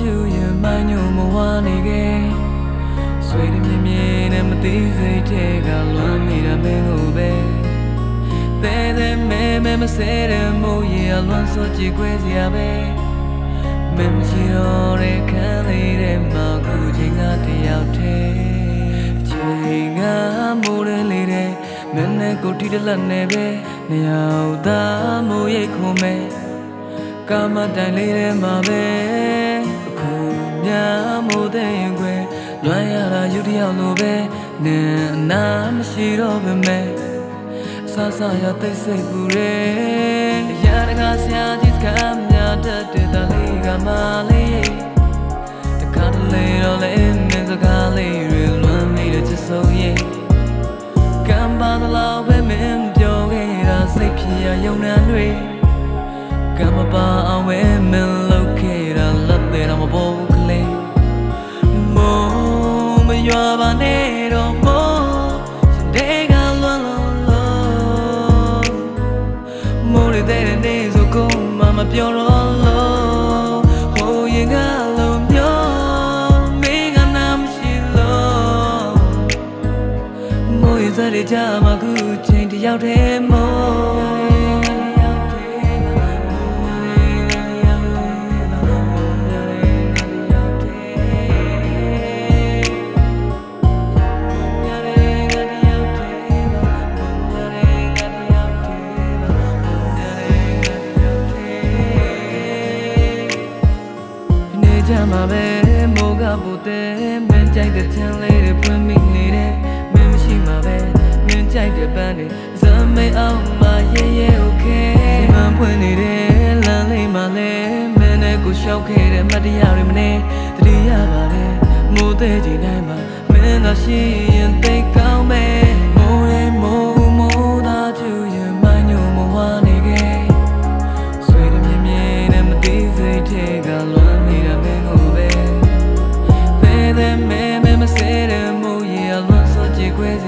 တူရင်မိုင်းညိုမဝနေခဲ့ဆွေးမြင်းမြင်းနဲ့မသိစိတ်ထဲကလွမ်းနေတာမင်းကိုပဲတဲတဲမဲမဲမစဲတဲ့မိုးရေအလွန်ဆိုကြည်ခွဲစရာပဲမင်းမရှိတော့တဲ့ခန်းလေးထဲမှာခုချိန်ကတယောက်တည်းချိန်ကမိုးရဲလေးတဲ့မင်းနဲ့ကိုတီတလက်နဲ့ပဲနေရောက်သားမိုးရိတ်ခုံမဲ့ ကာမတိုင်လေးထဲမှာပဲအခုများမို့တဲ့ရင်ခွဲလွမ်းရတာယူတယောက်လိုပဲနင်အနာမရှိတော့ပဲမဲ့ဆာဆာရသိစိတ်ပူရဲရတကားဆရာကြီးစကားများတတ်တဲ့တလေးကမလေးတကားတလေတော့လေမင်းစကားလေးတွေလွမ်းမိတဲ့ချစ်ဆုံးရဲ့ကံပါသလောက်ပဲမင်းပြောခဲ့တာစိတ်ဖြစ်ရယုံနှံတွေ ကမပါအောင်ဝဲမလောက်ခဲ့တာလက်သေးတော့မပေါ်ဘူးကလေးမောမရွာပါနဲ့တော့မောရှင်တဲကလွန်လွန်လို့မိုးရတဲ့နေဆိုကိုမမပြောတော့လို့ဟိုရင်ကလုံးမျိုးမင်းကနာမရှိလို့မိုးရစတဲ့ကြမှာခုချိန်တယောက်တည်းမိုး ကြမှာပဲမိုးကပူတဲ့မင်းကြိုက်တဲ့ချမ်းလေးတွေပွင့်မိနေတဲ့မင်းမရှိမှာပဲမင်းကြိုက်တဲ့ပန်းတွေဇမေးအောင်မရဲရဲ okay မန်ပွင့်နေတဲ့လမ်းလေးမှာလဲမင်းနဲ့ကိုရှောက်ခဲ့တဲ့မတရားတွေမနေတတိယပါလေမိုးတဲ့ချိန်တိုင်းမှာမင်းသာရှိရင်သိကောင်းမယ် လွမ်းနေတာမင်းကိုပဲ Baby မဲမဲမစဲတဲ့မိုးရေအလွန်စွန့်ကြွယ်ခွဲစေ